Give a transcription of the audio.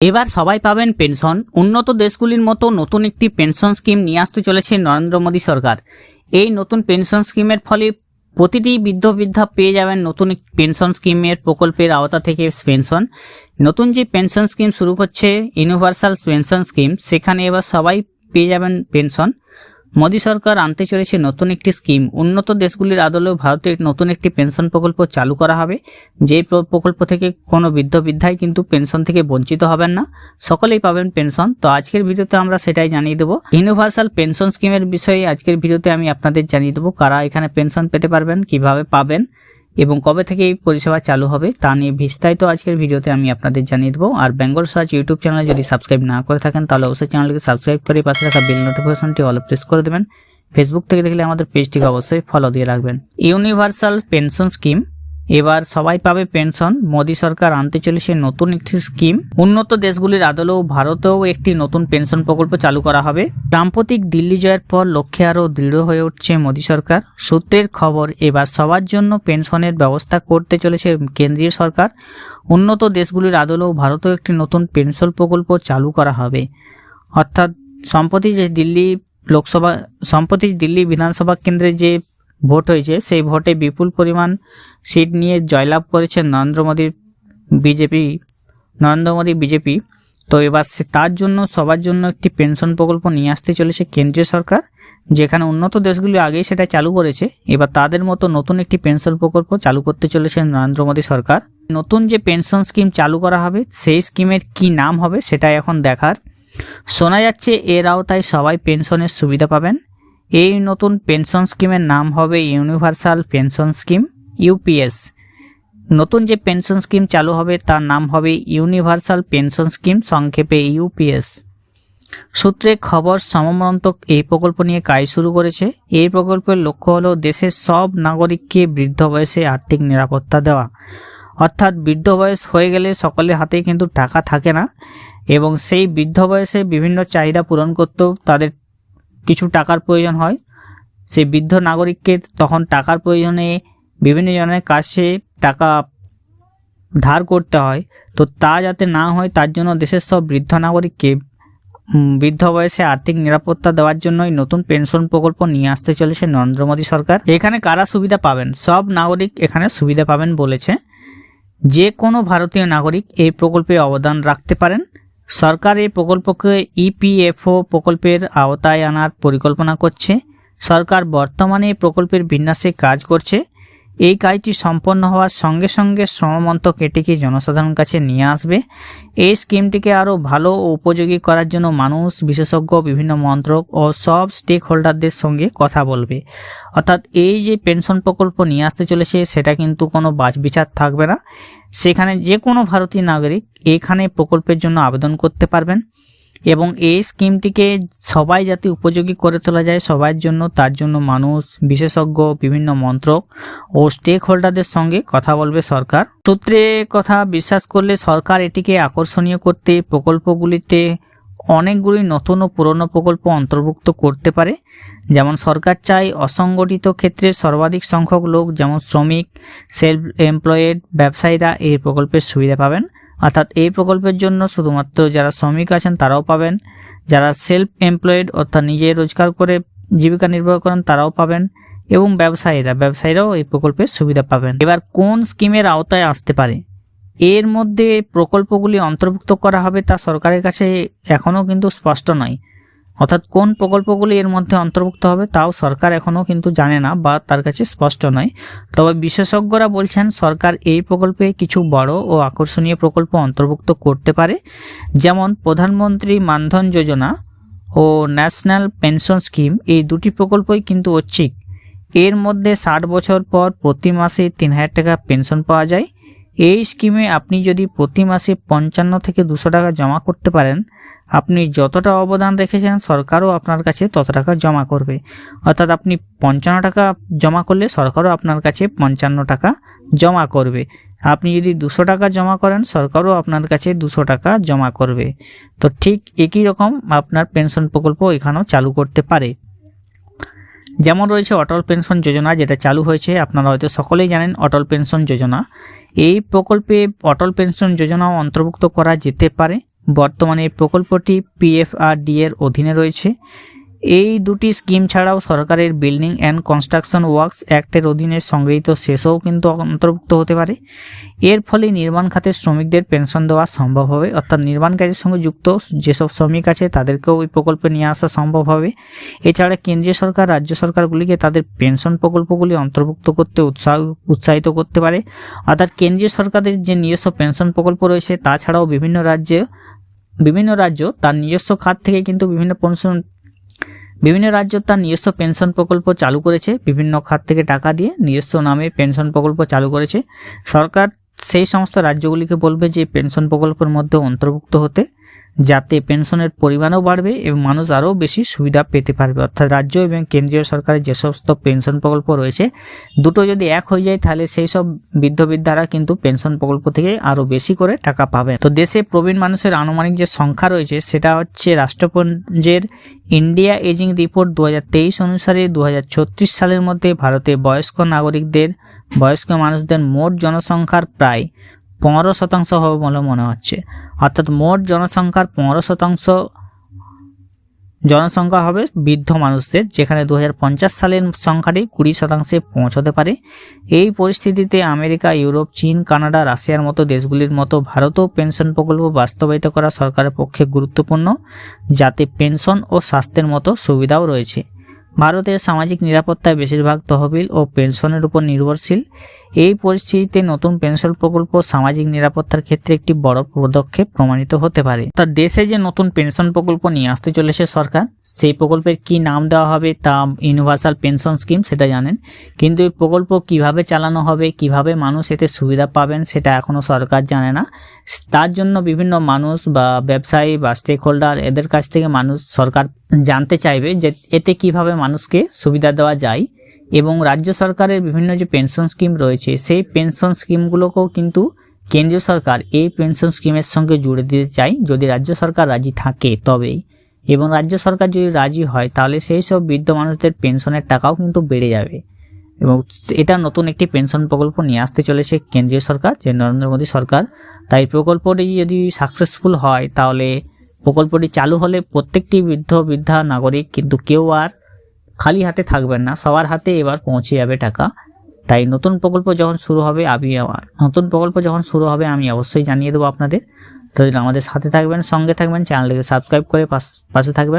এবার সবাই পাবেন পেনশন। উন্নত দেশগুলির মতো নতুন একটি পেনশন স্কিম নিয়ে আসতে চলেছে নরেন্দ্র মোদী সরকার। এই নতুন পেনশন স্কিমের ফলে প্রতিটি বৃদ্ধ বৃদ্ধা পেয়ে যাবেন নতুন পেনশন স্কিমের প্রকল্পের আওতা থেকে পেনশন। নতুন যে পেনশন স্কিম শুরু হচ্ছে ইউনিভার্সাল পেনশন স্কিম সেখানে এবার সবাই পেয়ে যাবেন পেনশন। মোদী সরকার আনতে চলেছে নতুন একটি স্কিম। উন্নত দেশগুলির আদলেও ভারতে নতুন একটি পেনশন প্রকল্প চালু করা হবে। যেই প্রকল্প থেকে কোনো বৃদ্ধ বৃদ্ধাই কিন্তু পেনশন থেকে বঞ্চিত হবেন না। সকলেই পাবেন পেনশন। তো আজকের ভিডিওতে আমরা সেটাই জানিয়ে দেবো। ইউনিভার্সাল পেনশন স্কিমের বিষয়ে আজকের ভিডিওতে আমি আপনাদের জানিয়ে দেবো কারা এখানে পেনশন পেতে পারবেন, কীভাবে পাবেন। এবং কবে থেকে এই পরিষেবা চালু হবে তা নিয়ে বিস্তারিত আজকের ভিডিওতে আমি আপনাদের জানিয়ে দেবো। আর বেঙ্গল সার্চ ইউটিউব চ্যানেল যদি সাবস্ক্রাইব না করে থাকেন, তাহলে অবশ্যই চ্যানেলকে সাবস্ক্রাইব করে পাশে রাখা বেল নোটিফিকেশনটি অল প্রেস করে দেবেন। ফেসবুক থেকে দেখলে আমাদের পেজটিকে অবশ্যই ফলো দিয়ে রাখবেন। ইউনিভার্সাল পেনশন স্কিম এবার সবাই পাবে পেনশন। মোদী সরকার আনতে চলেছে নতুন একটি স্কিম। উন্নত দেশগুলির আদলেও ভারতেও একটি নতুন পেনশন প্রকল্প চালু করা হবে। সাম্প্রতিক দিল্লি জয়ের পর লক্ষ্যে আরও দৃঢ় হয়ে উঠছে মোদী সরকার। সূত্রের খবর, এবার সবার জন্য পেনশনের ব্যবস্থা করতে চলেছে কেন্দ্রীয় সরকার। উন্নত দেশগুলির আদলেও ভারতেও একটি নতুন পেনশন প্রকল্প চালু করা হবে। অর্থাৎ সম্প্রতি যে দিল্লি লোকসভা, সম্প্রতি দিল্লি বিধানসভা কেন্দ্রে যে ভোট হয়েছে। সেই ভোটে বিপুল পরিমাণ সিট নিয়ে জয়লাভ করেছেন নরেন্দ্র মোদীর বিজেপি। নরেন্দ্র মোদী বিজেপি। তো এবার তার জন্য, সবার জন্য একটি পেনশন প্রকল্প নিয়ে আসতে চলেছে কেন্দ্রীয় সরকার, যেখানে উন্নত দেশগুলি আগেই সেটা চালু করেছে। এবার তাদের মতো নতুন একটি পেনশন প্রকল্প চালু করতে চলেছে নরেন্দ্র মোদী সরকার। নতুন যে পেনশন স্কিম চালু করা হবে, সেই স্কিমের কি নাম হবে সেটা এখন দেখার। শোনা যাচ্ছে এর আওতায় সবাই পেনশনের সুবিধা পাবেন। এই নতুন পেনশন স্কিমের নাম হবে ইউনিভার্সাল পেনশন স্কিম, ইউপিএস। নতুন যে পেনশন স্কিম চালু হবে, তার নাম হবে ইউনিভার্সাল পেনশন স্কিম, সংক্ষেপে ইউপিএস। সূত্রে খবর, সমমন্তক এই প্রকল্প নিয়ে কাজ শুরু করেছে। এই প্রকল্পের লক্ষ্য হলো দেশের সব নাগরিককে বৃদ্ধ বয়সে আর্থিক নিরাপত্তা দেওয়া। অর্থাৎ বৃদ্ধ বয়স হয়ে গেলে সকলের হাতেই কিন্তু টাকা থাকে না, এবং সেই বৃদ্ধ বয়সে বিভিন্ন চাহিদা পূরণ করতেও তাদের কিছু টাকার প্রয়োজন হয়। সেই বৃদ্ধ নাগরিককে তখন টাকার প্রয়োজনে বিভিন্ন জনের কাছে টাকা ধার করতে হয়। তো তা যাতে না হয়, তার জন্য দেশের সব বৃদ্ধ নাগরিককে বৃদ্ধ বয়সে আর্থিক নিরাপত্তা দেওয়ার জন্যই নতুন পেনশন প্রকল্প নিয়ে আসতে চলেছে নরেন্দ্র মোদী সরকার। এখানে কারা সুবিধা পাবেন? সব নাগরিক এখানে সুবিধা পাবেন বলেছে। যে কোনো ভারতীয় নাগরিক এই প্রকল্পে অবদান রাখতে পারেন। সরকার এই প্রকল্পকে ইপিএফও প্রকল্পের আওতায় আনার পরিকল্পনা করছে। সরকার বর্তমানে প্রকল্পের বিন্যাসে কাজ করছে। এই কাজটি সম্পন্ন হওয়ার সঙ্গে সঙ্গে শ্রমমন্ত্রক এটিকে জনসাধারণ কাছে নিয়ে আসবে। এই স্কিমটিকে আরও ভালো ও উপযোগী করার জন্য মানুষ, বিশেষজ্ঞ, বিভিন্ন মন্ত্রক ও সব স্টেক হোল্ডারদের সঙ্গে কথা বলবে। অর্থাৎ এই যে পেনশন প্রকল্প নিয়ে আসতে চলেছে, সেটা কিন্তু কোনো বাছবিচার থাকবে না। সেখানে যে কোনো ভারতীয় নাগরিক এখানে প্রকল্পের জন্য আবেদন করতে পারবেন। এবং এই স্কিমটিকে সবাই যাতে উপযোগী করে তোলা যায়, সবার জন্য, তার জন্য মানুষ, বিশেষজ্ঞ, বিভিন্ন মন্ত্রক ও স্টেক হোল্ডারদের সঙ্গে কথা বলবে সরকার। সূত্রে কথা বিশ্বাস করলে সরকার এটিকে আকর্ষণীয় করতে প্রকল্পগুলিতে অনেকগুলি নতুন ও পুরনো প্রকল্প অন্তর্ভুক্ত করতে পারে। যেমন সরকার চায় অসংগঠিত ক্ষেত্রে সর্বাধিক সংখ্যক লোক, যেমন শ্রমিক সেলফ এমপ্লয়েড ব্যবসায়ীরা এই প্রকল্পের সুবিধা পাবেন। অর্থাৎ এই প্রকল্পের জন্য শুধুমাত্র যারা শ্রমিক আছেন তারাও পাবেন। যারা সেলফ এমপ্লয়েড অর্থাৎ নিজে রোজগার করে জীবিকা নির্বাহ করেন তারাও পাবেন এবং ব্যবসায়ীরা, ব্যবসায়ীরাও এই প্রকল্পের সুবিধা পাবেন। এবার কোন স্কিমের আওতায় আসতে পারে? এর মধ্যে প্রকল্পগুলি অন্তর্ভুক্ত করা হবে তা সরকারের কাছে এখনও কিন্তু স্পষ্ট নয়। অর্থাৎ কোন প্রকল্পগুলি এর মধ্যে অন্তর্ভুক্ত হবে তাও সরকার এখনও কিন্তু জানে না বা তার কাছে স্পষ্ট নয়। তবে বিশেষজ্ঞরা বলছেন সরকার এই প্রকল্পে কিছু বড় ও আকর্ষণীয় প্রকল্প অন্তর্ভুক্ত করতে পারে, যেমন প্রধানমন্ত্রী মানধন যোজনা ও ন্যাশনাল পেনশন স্কিম। এই দুটি প্রকল্পই কিন্তু ঐচ্ছিক। এর মধ্যে ষাট বছর পর প্রতি মাসে তিন হাজার টাকা পেনশন পাওয়া যায়। এই স্কিমে আপনি যদি প্রতি মাসে পঞ্চান্ন থেকে দুশো টাকা জমা করতে পারেন, আপনি যতটা অবদান রেখেছেন সরকারও আপনার কাছে তত টাকা জমা করবে। অর্থাৎ আপনি পঞ্চান্ন টাকা জমা করলে সরকারও আপনার কাছে পঞ্চান্ন টাকা জমা করবে। আপনি যদি দুশো টাকা জমা করেন, সরকারও আপনার কাছে দুশো টাকা জমা করবে। তো ঠিক একই রকম আপনার পেনশন প্রকল্প এখানেও চালু করতে পারে। যেমন রয়েছে অটল পেনশন যোজনা, যেটা চালু হয়েছে, আপনারা হয়তো সকলেই জানেন অটল পেনশন যোজনা। এই প্রকল্পে অটল পেনশন যোজনাও অন্তর্ভুক্ত করা যেতে পারে। বর্তমানে এই প্রকল্পটি পিএফআরডি এর অধীনে রয়েছে। এই দুটি স্কিম ছাড়াও সরকারের বিল্ডিং অ্যান্ড কনস্ট্রাকশন ওয়ার্কস অ্যাক্টের অধীনে সংগৃহীত শেষও কিন্তু অন্তর্ভুক্ত হতে পারে। এর ফলে নির্মাণ খাতের শ্রমিকদের পেনশন দেওয়া সম্ভব হবে। অর্থাৎ নির্মাণ কাজের সঙ্গে যুক্ত যেসব শ্রমিক আছে, তাদেরকেও ওই প্রকল্পে নিয়ে আসা সম্ভব হবে। এছাড়া কেন্দ্রীয় সরকার, রাজ্য সরকারগুলিকে তাদের পেনশন প্রকল্পগুলি অন্তর্ভুক্ত করতে উৎসাহ, উৎসাহিত করতে পারে। অর্থাৎ কেন্দ্রীয় সরকারের যে নিজস্ব পেনশন প্রকল্প রয়েছে তাছাড়াও বিভিন্ন রাজ্যে, বিভিন্ন রাজ্য তার নিজস্ব খাত থেকে কিন্তু বিভিন্ন পেনশন বিভিন্ন রাজ্য তার নিজস্ব পেনশন প্রকল্প চালু করেছে, বিভিন্ন খাত থেকে টাকা দিয়ে নিজস্ব নামে পেনশন প্রকল্প চালু করেছে। সরকার সেই সমস্ত রাজ্যগুলিকে বলবে যে, পেনশন প্রকল্পের মধ্যে অন্তর্ভুক্ত হতে যাতে পেনশনের পরিমাণও বাড়বে এবং মানুষ আরও বেশি সুবিধা পেতে পারবে। অর্থাৎ রাজ্য এবং কেন্দ্রীয় সরকারের যে সমস্ত পেনশন প্রকল্প রয়েছে, দুটো যদি এক হয়ে যায়, তাহলে সেই সব বৃদ্ধ বৃদ্ধারা কিন্তু পেনশন প্রকল্প থেকে আরও বেশি করে টাকা পাবে তো দেশে প্রবীণ মানুষের আনুমানিক যে সংখ্যা রয়েছে, সেটা হচ্ছে রাষ্ট্রপুঞ্জের ইন্ডিয়া এজিং রিপোর্ট দু হাজার তেইশ অনুসারে দু হাজার ছত্রিশ সালের মধ্যে ভারতে বয়স্ক নাগরিকদের, বয়স্ক মানুষদের মোট জনসংখ্যার প্রায় পনেরো শতাংশ হবে বলে মনে হচ্ছে। অর্থাৎ মোট জনসংখ্যার পনেরো শতাংশ জনসংখ্যা হবে বৃদ্ধ মানুষদের, যেখানে দু হাজার পঞ্চাশ সালের সংখ্যাটি কুড়ি শতাংশে পৌঁছতে পারে। এই পরিস্থিতিতে আমেরিকা, ইউরোপ, চীন, কানাডা, রাশিয়ার মতো দেশগুলির মতো ভারতও পেনশন প্রকল্প বাস্তবায়িত করা সরকারের পক্ষে গুরুত্বপূর্ণ, যাতে পেনশন ও স্বাস্থ্যের মতো সুবিধাও রয়েছে। ভারতের সামাজিক নিরাপত্তায় বেশিরভাগ তহবিল ও পেনশনের উপর নির্ভরশীল। এই পরিস্থিতিতে নতুন পেনশন প্রকল্প সামাজিক নিরাপত্তার ক্ষেত্রে একটি বড় পদক্ষেপ প্রমাণিত হতে পারে। তা দেশে যে নতুন পেনশন প্রকল্প নিয়ে আসতে চলেছে সরকার, সেই প্রকল্পের কি নাম দেওয়া হবে তা ইউনিভার্সাল পেনশন স্কিম সেটা জানেন। কিন্তু এই প্রকল্প কীভাবে চালানো হবে, কীভাবে মানুষ এতে সুবিধা পাবেন সেটা এখনও সরকার জানে না। তার জন্য বিভিন্ন মানুষ বা ব্যবসায়ী বা স্টেক হোল্ডার এদের কাছ থেকে মানুষ সরকার জানতে চাইবে যে এতে কীভাবে মানুষকে সুবিধা দেওয়া যায়। এবং রাজ্য সরকারের বিভিন্ন যে পেনশন স্কিম রয়েছে, সেই পেনশন স্কিমগুলোকেও কিন্তু কেন্দ্রীয় সরকার এই পেনশন স্কিমের সঙ্গে জুড়ে দিতে চাই যদি রাজ্য সরকার রাজি থাকে তবেই। এবং রাজ্য সরকার যদি রাজি হয়, তাহলে সেই সব বৃদ্ধ মানুষদের পেনশনের টাকাও কিন্তু বেড়ে যাবে। এবং এটা নতুন একটি পেনশন প্রকল্প নিয়ে আসতে চলেছে কেন্দ্রীয় সরকার, যে নরেন্দ্র মোদী সরকার। তাই প্রকল্পটি যদি সাকসেসফুল হয়, তাহলে প্রকল্পটি চালু হলে প্রত্যেকটি বৃদ্ধ বৃদ্ধা নাগরিক কিন্তু কেউ আর খালি হাতে থাকবেন না, সবার হাতে এবার পৌঁছে যাবে টাকা। তাই নতুন প্রকল্প যখন শুরু হবে, আমি আমার নতুন প্রকল্প যখন শুরু হবে, আমি অবশ্যই জানিয়ে দেবো আপনাদের। তো আমাদের সাথে থাকবেন, সঙ্গে থাকবেন, চ্যানেলটিকে সাবস্ক্রাইব করে পাশে থাকবেন।